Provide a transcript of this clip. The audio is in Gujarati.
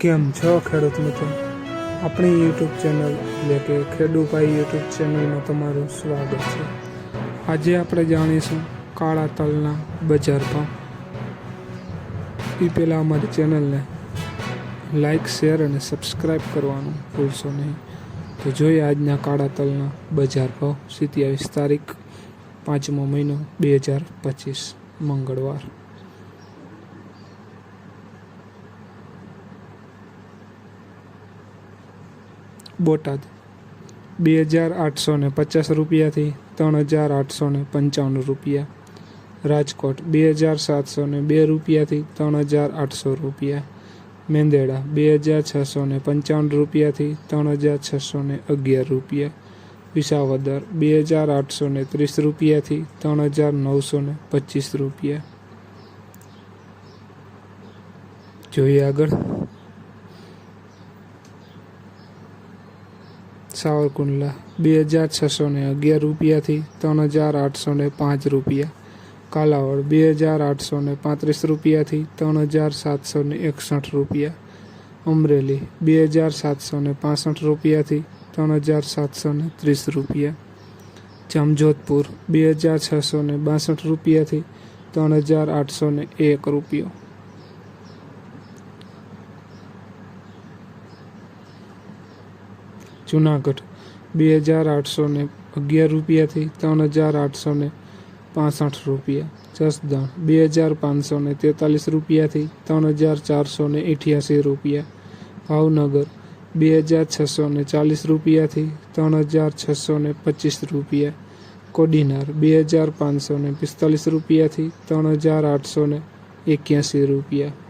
કેમ છો ખેડૂત મિત્રો? આપણી યુટ્યુબ ચેનલ એટલે કે ખેડૂભાઈ યુટ્યુબ ચેનલમાં તમારું સ્વાગત છે. આજે આપણે જાણીશું કાળા તલના બજાર ભાવ. એ પહેલાં અમારી ચેનલને લાઇક શેર અને સબસ્ક્રાઈબ કરવાનું ભૂલશો નહીં. તો જોઈએ આજના કાળા તલના બજાર ભાવ. સિત્યાવીસ તારીખ પાંચમો મહિનો, બે હજાર પચીસ, મંગળવાર. બોટાદ. બે હજાર આઠસો ને પચાસ રૂપિયાથી ત્રણ હજાર આઠસો ને પંચાવન રૂપિયા. રાજકોટ બે હજાર સાતસો ને બે રૂપિયાથી ત્રણ હજાર આઠસો રૂપિયા. મેંદેડા બે હજાર છસો ને પંચાવન રૂપિયાથી ત્રણ હજાર છસો ને અગિયાર રૂપિયા. વિસાવદર બે હજાર આઠસો ને ત્રીસ રૂપિયાથી ત્રણ હજાર નવસો ને પચીસ રૂપિયા. જોઈએ આગળ. સાવરકુંડલા બે હજાર છસો ને અગિયાર રૂપિયાથી ત્રણ હજાર આઠસો ને પાંચ રૂપિયા. કાલાવડ, બે હજાર આઠસો ને પાંત્રીસ રૂપિયાથી ત્રણ હજાર સાતસો ને એકસઠ રૂપિયા. અમરેલી, બે હજાર સાતસો ને પાસઠ રૂપિયાથી ત્રણ હજાર સાતસો ને ત્રીસ રૂપિયા. જામજોધપુર, બે હજાર છસો ને બાસઠ રૂપિયાથી ત્રણ હજાર આઠસો ને એક રૂપિયો. જુનાગઢ, બે હજાર આઠસો ને અગિયાર રૂપિયાથી ત્રણ હજાર આઠસો ને પાસઠ રૂપિયા. જસદણ, બે હજાર પાંચસો ને તેતાલીસ રૂપિયાથી ત્રણ હજાર ચારસો ને અઠ્યાસી રૂપિયા. ભાવનગર, બે હજાર છસો ને ચાલીસ રૂપિયાથી ત્રણ હજાર છસો ને પચીસ રૂપિયા. કોડીનાર, બે હજાર પાંચસો ને પિસ્તાલીસ રૂપિયાથી ત્રણ હજાર આઠસો ને એક્યાસી રૂપિયા.